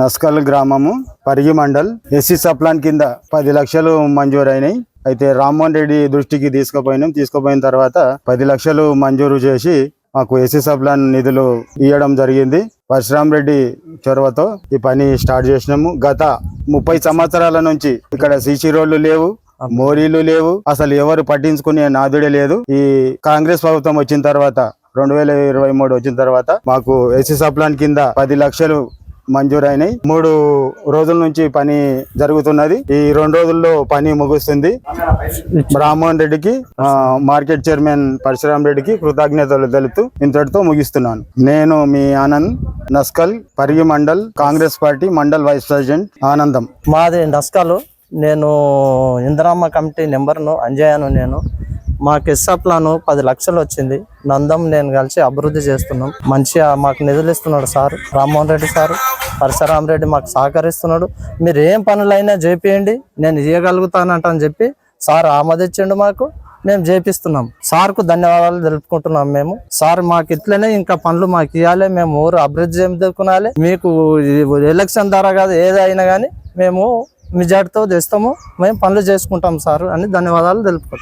నస్కల్ గ్రామము Parigi mandal. SC sub plan కింద పది లక్షలు మంజూరైనాయి. అయితే రామ్మోహన్ రెడ్డి దృష్టికి తీసుకుపోయినాం. తీసుకుపోయిన తర్వాత పది లక్షలు మంజూరు చేసి మాకు ఎస్సీ సప్లాన్ నిధులు ఇవ్వడం జరిగింది. పరశురామ్ రెడ్డి చొరవతో ఈ పని స్టార్ట్ చేసినాము. గత ముప్పై సంవత్సరాల నుంచి ఇక్కడ సీసీ రోడ్లు లేవు మోరీలు లేవు. అసలు ఎవరు పట్టించుకునే నాదుడే లేదు. ఈ కాంగ్రెస్ ప్రభుత్వం వచ్చిన తర్వాత రెండు వేల ఇరవై మూడు వచ్చిన తర్వాత మాకు ఎస్సీ సప్లాన్ కింద పది లక్షలు మంజూరైనాయి. మూడు రోజుల నుంచి పని జరుగుతున్నది. ఈ రెండు రోజుల్లో పని ముగుస్తుంది. రామ్మోహన్ రెడ్డికి మార్కెట్ చైర్మన్ పరశురామ్ రెడ్డికి కృతజ్ఞతలు తెలుపుతూ ఇంతటితో ముగిస్తున్నాను. నేను మీ Anand Naskal Parigi mandal Congress party mandal vice president ఆనందం. మాది నస్కాలు. నేను ఇందిరామ్మ కమిటీ నెంబర్ను అంజయ్యను నేను మాకు ఇస్సా ప్లాన్ పది లక్షలు వచ్చింది. నందం నేను కలిసి అభివృద్ధి చేస్తున్నాం. మంచిగా మాకు నిధులు ఇస్తున్నాడు సార్. రామ్మోహన్ రెడ్డి సారు. పరశురామ్ రెడ్డి మాకు సహకరిస్తున్నాడు. మీరు ఏం పనులైనా చేపియండి. నేను చేయగలుగుతానంట అని చెప్పి సార్ ఆమోదించండు మాకు. మేము చేపిస్తున్నాం. సార్కు ధన్యవాదాలు తెలుపుకుంటున్నాం మేము. సార్ మాకు ఇట్లనే ఇంకా పనులు మాకు ఇవ్వాలి మేము ఊరు అభివృద్ధి చెందుకునాలి. మీకు ఎలక్షన్ ద్వారా కాదు ఏదైనా కానీ మేము మెజార్టీతో తెస్తాము మేము పనులు చేసుకుంటాం సార్ అని ధన్యవాదాలు తెలుపుకుంటాం